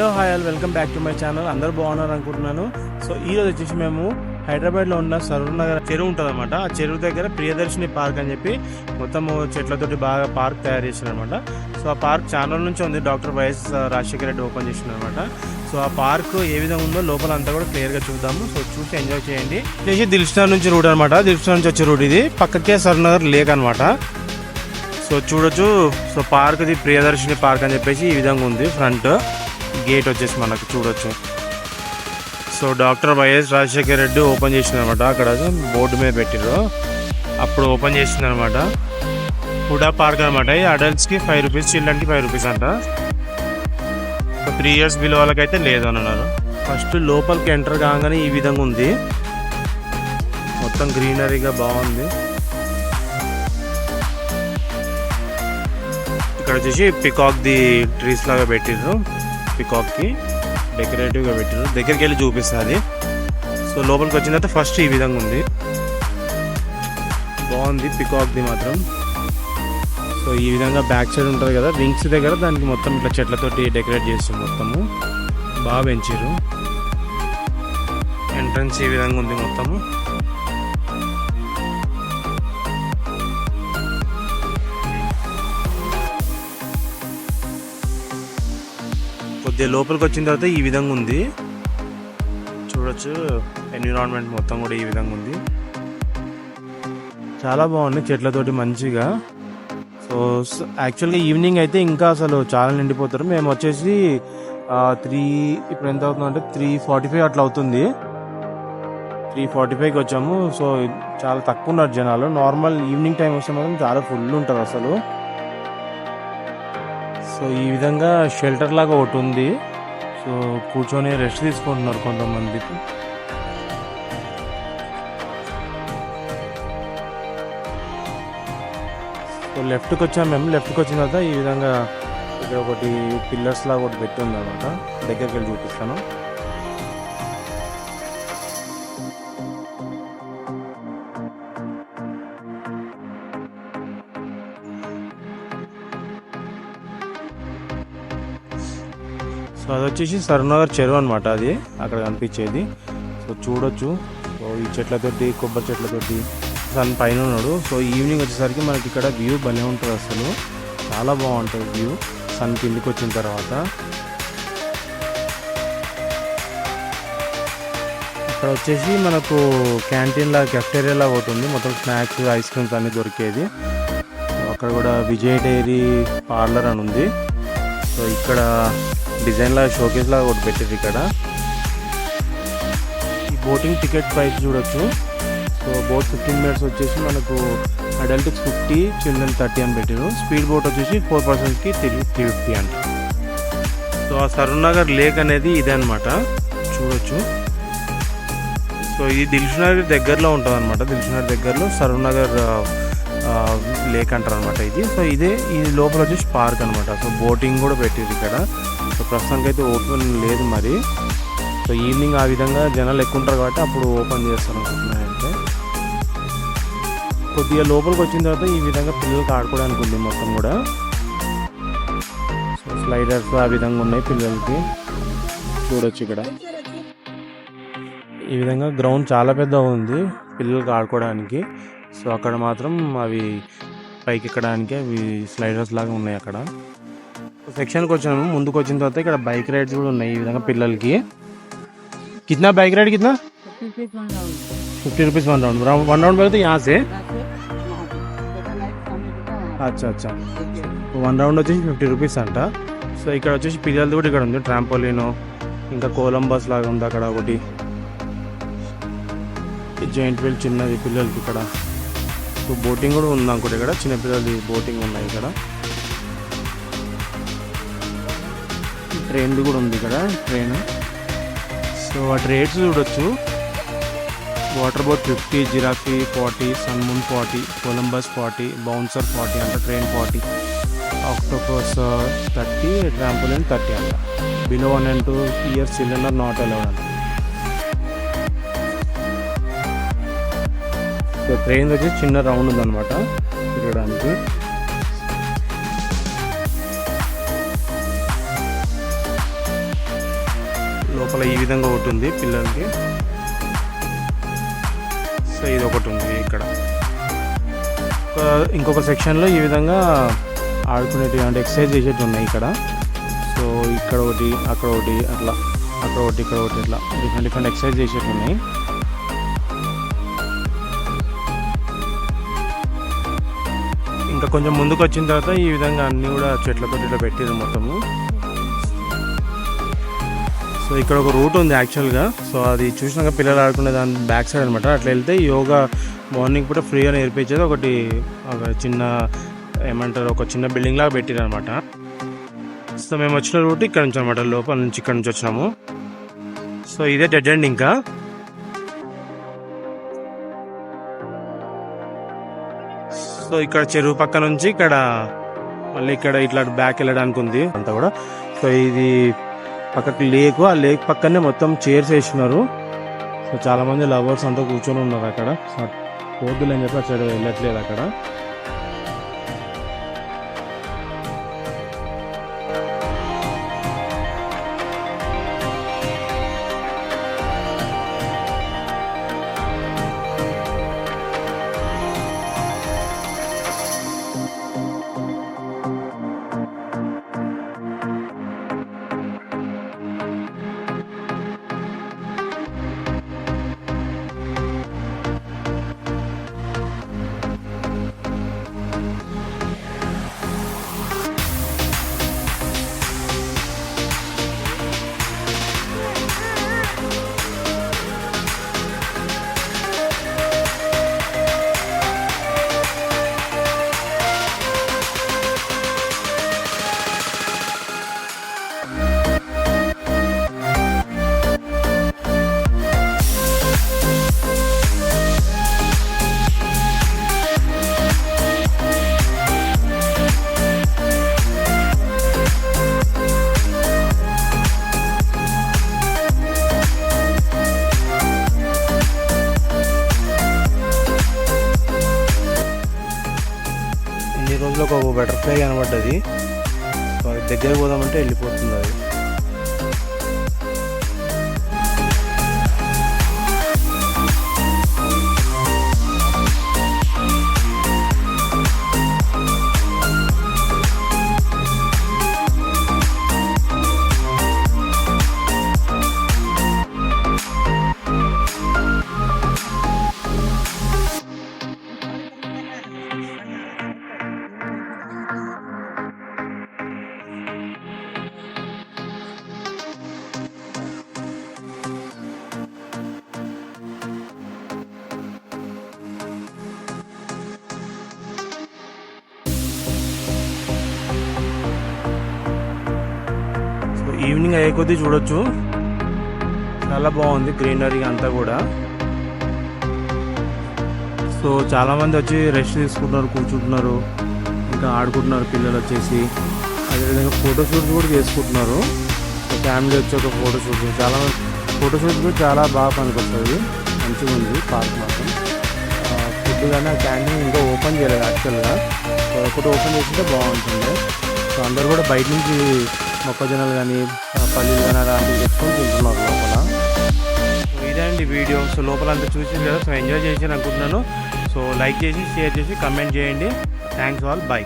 Hello hi all. Welcome back to my channel. అందరూ బాగున్నారు అనుకుంటున్నాను. సో ఈ రోజు వచ్చేసి మేము హైదరాబాద్లో ఉన్న సరూర్ నగర్ చెరువు ఉంటుంది అనమాట ఆ చెరువు దగ్గర ప్రియదర్శిని పార్క్ అని చెప్పి మొత్తం చెట్లతోటి బాగా పార్క్ తయారు చేశారు అనమాట సో ఆ పార్క్ చాలా నుంచి ఉంది. Doctor YS Rajasekhara Reddy open చేసిన అనమాట సో ఆ పార్క్ ఏ విధంగా ఉందో లోపల అంతా కూడా క్లియర్గా చూద్దాము. సో చూసి ఎంజాయ్ చేయండి. చేసి దిల్స్టార్ నుంచి రూట్ అనమాట దిల్స్టార్ నుంచి వచ్చే రూట్ ఇది. పక్కకే సరూర్ నగర్ లేక్ అనమాట సో చూడొచ్చు. సో పార్క్ ఇది ప్రియదర్శిని పార్క్ అని చెప్పేసి ఈ విధంగా ఉంది ఫ్రంట్. గేట్ వచ్చేసి మనకు చూడొచ్చు. So doctor YS Rajasekhara Reddy open చేసింది అనమాట అక్కడ బోర్డు మీద పెట్టిర్రు. అప్పుడు ఓపెన్ చేసింది అనమాట హుడా పార్క్ అనమాట ఈ అడల్ట్స్కి ఫైవ్ రూపీస్ చిల్డ్రన్కి ఫైవ్ రూపీస్ అంట. సో త్రీ ఇయర్స్ బిలో వాళ్ళకైతే లేదు అని అన్నారు. ఫస్ట్ లోపలికి ఎంటర్ కాగానే ఈ విధంగా ఉంది. మొత్తం గ్రీనరీగా బాగుంది. ఇక్కడ వచ్చేసి పికాక్ ది ట్రీస్ లాగా పెట్టిర్రు. పికాక్కి కి డెకరేటివ్గా దగ్గరికి వెళ్ళి చూపిస్తుంది. సో లోపలికి వచ్చిన తర్వాత ఫస్ట్ ఈ విధంగా ఉంది. బాగుంది పికాక్ది మాత్రం. సో ఈ విధంగా బ్యాక్ సైడ్ ఉంటుంది కదా వింగ్స్ దగ్గర దానికి మొత్తం ఇట్లా చెట్లతోటి డెకరేట్ చేసి మొత్తము. బాగా పెంచారు ఎంట్రన్స్ ఈ విధంగా ఉంది మొత్తము. ఇది లోపలికి వచ్చిన తర్వాత ఈ విధంగా ఉంది. చూడొచ్చు ఎన్విరాన్మెంట్ మొత్తం కూడా ఈ విధంగా ఉంది. చాలా బాగుంది చెట్లతోటి మంచిగా. సో యాక్చువల్గా ఈవినింగ్ అయితే ఇంకా అసలు చాలా నిండిపోతారు. మేము వచ్చేసి త్రీ ఇప్పుడు ఎంత అవుతుంది అంటే త్రీ ఫార్టీ ఫైవ్ అట్లా అవుతుంది. త్రీ ఫార్టీ ఫైవ్కి వచ్చాము. సో చాలా తక్కువ ఉన్నారు జనాలు. నార్మల్ ఈవినింగ్ టైం వస్తే మాత్రం చాలా ఫుల్ ఉంటుంది అసలు. సో ఈ విధంగా షెల్టర్ లాగా ఒకటి ఉంది. సో కూర్చొని రెస్ట్ తీసుకుంటున్నారు కొంతమంది సో లెఫ్ట్కి వచ్చాము మేము. లెఫ్ట్కి వచ్చిన తర్వాత ఈ విధంగా ఇక్కడ ఒకటి పిల్లర్స్ లాగా ఒకటి పెట్టి ఉంది అనమాట దగ్గరికి వెళ్ళి చూపిస్తాను. సో అది వచ్చేసి సరనగర్ చెరువు అనమాట అది. అక్కడ కనిపించేది. సో చూడొచ్చు. సో ఈ చెట్లతోటి కొబ్బరి చెట్లతోటి సన్ పైన ఉన్నాడు. సో ఈవినింగ్ వచ్చేసరికి మనకి ఇక్కడ వ్యూ భలే ఉంటుంది అసలు. చాలా బాగుంటుంది వ్యూ. సన్ కిందికి వచ్చిన తర్వాత. ఇక్కడ వచ్చేసి మనకు క్యాంటీన్ లా ఒకటి ఉంది. మొత్తం స్నాక్స్ ఐస్ క్రీమ్స్ అన్నీ దొరికేది. అక్కడ కూడా విజయ్ డైరీ పార్లర్ అని ఉంది. సో ఇక్కడ డిజైన్ లాగా షోకేస్ లాగా ఒకటి పెట్టారు ఇక్కడ. ఈ బోటింగ్ టికెట్ ప్రైస్ చూడొచ్చు. సో బోట్ ఫిఫ్టీన్ మినిట్స్ వచ్చేసి మనకు అడల్ట్ ఫిఫ్టీ చిల్డ్రన్ థర్టీ అని పెట్టారు స్పీడ్ బోట్ వచ్చేసి ఫోర్ పర్సెంట్కి త్రీ త్రీ ఫిఫ్టీ అంట. సో ఆ సరూనగర్ లేక్ అనేది ఇదే అనమాట చూడొచ్చు. సో ఇది దిల్సునగర్ దగ్గరలో ఉంటుంది అనమాట దిల్సునగర్ దగ్గరలో సరూనగర్ లేక్ అంటారు అనమాట ఇది. సో ఇదే ఈ లోపల వచ్చేసి పార్క్ అనమాట సో బోటింగ్ కూడా పెట్టింది ఇక్కడ. సో ప్రస్తుతానికి అయితే ఓపెన్ లేదు మరి. సో ఈవినింగ్ ఆ విధంగా జనాలు ఎక్కువ ఉంటారు కాబట్టి అప్పుడు ఓపెన్ చేస్తారు అనుకుంటున్నానంటే కొద్దిగా లోపలికి వచ్చిన తర్వాత ఈ విధంగా పిల్లలకి ఆడుకోవడానికి ఉంది మొత్తం కూడా. సో స్లైడర్స్ ఆ విధంగా ఉన్నాయి పిల్లలకి. చూడొచ్చు ఇక్కడ. ఈ విధంగా గ్రౌండ్ చాలా పెద్దగా ఉంది పిల్లలకి ఆడుకోవడానికి. సో అక్కడ మాత్రం అవి పైకి ఎక్కడానికి అవి స్లైడర్స్ లాగా ఉన్నాయి అక్కడ. సెక్షన్కి వచ్చాము ముందుకు వచ్చిన తర్వాత ఇక్కడ బైక్ రైడ్స్ కూడా ఉన్నాయి ఈ విధంగా పిల్లలకి कितना बाइक राइड कितना fifty rupees one round one round बोले तो यहाँ से అచ్చా అచ్చా వన్ రౌండ్ వచ్చేసి ఫిఫ్టీ రూపీస్ అంట సో ఇక్కడ వచ్చేసి పిల్లలది కూడా ఇక్కడ ఉంది ట్రాంపోలిన్ ఇంకా కొలంబస్ లాగా ఉంది అక్కడ ఒకటి జాయింట్ వీల్ చిన్నది పిల్లలకి ఇక్కడ సో బోటింగ్ కూడా ఉంది అనుకోండి ఇక్కడ చిన్న పిల్లలది బోటింగ్ ఉన్నాయి ఇక్కడ ట్రైన్ది కూడా ఉంది ఇక్కడ ట్రైన్. సో వాటి రేట్స్ చూడొచ్చు. Water boat fifty giraffe forty sun moon forty Columbus forty bouncer forty అంట train forty. Octopus thirty trampoline thirty అంట. Below one and two years children not allowed అంట. సో ట్రైన్ వచ్చి చిన్న round ఉందన్నమాట. తిరగడానికి. లోపల ఈ విధంగా ఒకటి ఉంది పిల్లలకి. సో ఇది ఒకటి ఉంది ఇక్కడ. ఇంకొక సెక్షన్లో ఈ విధంగా ఆడుకునేటివి అంటే ఎక్సర్సైజ్ చేసేటివి ఉన్నాయి ఇక్కడ. సో ఇక్కడ ఒకటి అక్కడ ఒకటి అట్లా అక్కడ ఒకటి ఇక్కడ ఒకటి ఇట్లా డిఫరెంట్ డిఫరెంట్ ఎక్సర్సైజ్ చేసేటివి ఉన్నాయి. ఇంకా కొంచెం ముందుకు వచ్చిన తర్వాత ఈ విధంగా అన్నీ కూడా చెట్లతో ఇట్లా పెట్టేది మొత్తము. సో ఇక్కడ ఒక రూట్ ఉంది యాక్చువల్గా. సో అది చూసినాక పిల్లలు ఆడుకునే దాని బ్యాక్ సైడ్ అనమాట అట్లా వెళ్తే యోగా మార్నింగ్ పూట ఫ్రీగా నేర్పించేది. ఒకటి ఒక చిన్న ఏమంటారు ఒక చిన్న బిల్డింగ్ లాగా పెట్టారు అనమాట సో మేము వచ్చిన రూట్ ఇక్కడ నుంచి అనమాట లోపల నుంచి ఇక్కడ నుంచి వచ్చినాము. సో ఇదే డెడ్ ఎండ్ ఇంకా. సో ఇక్కడ చెరువు పక్క నుంచి ఇక్కడ మళ్ళీ ఇక్కడ ఇట్లా బ్యాక్ వెళ్ళడానికి ఉంది అంతా కూడా. సో ఇది పక్కకి లేక్ ఆ లేక్ పక్కనే మొత్తం చైర్స్ వేసినారు. సో చాలా మంది లవర్స్ అంతా కూర్చొని ఉన్నారు అక్కడ. సో పోద్దులు అని చెప్పి అక్కడ వెళ్ళట్లేదు అక్కడ. బటర్ఫ్లై కనబడ్డది సో దగ్గర పోదామంటే వెళ్ళిపోతుంది అది. ఈవినింగ్ అయ్యే కొద్దీ చూడొచ్చు. చాలా బాగుంది గ్రీనరీ అంతా కూడా. సో చాలా మంది వచ్చి రెస్ట్ తీసుకుంటున్నారు కూర్చుంటున్నారు ఇంకా ఆడుకుంటున్నారు పిల్లలు వచ్చేసి. అదేవిధంగా ఫోటోషూట్స్ కూడా చేసుకుంటున్నారు. ఫ్యామిలీ వచ్చి ఒక ఫోటోషూట్ చాలా ఫోటోషూట్ కూడా చాలా బాగా పనికొస్తుంది మంచిగా ఉంది పార్క్ మాత్రం. ఫుడ్ కానీ ఆ క్యాంటీన్ ఇంకా ఓపెన్ చేయలేదు యాక్చువల్గా ఒకటి ఓపెన్ చేసింటే బాగుంటుంది. సో అందరు కూడా బయట నుంచి మొక్కజొన్నలు కానీ పల్లీలు కానీ అలాంటివి తెచ్చుకొని తింటున్నారు లోపల సో ఇదే అండి వీడియో సో లోపల అంతా చూసి కదా సో ఎంజాయ్ చేసి అనుకుంటున్నాను సో లైక్ చేసి షేర్ చేసి కమెంట్ చేయండి థ్యాంక్స్ ఆల్ బై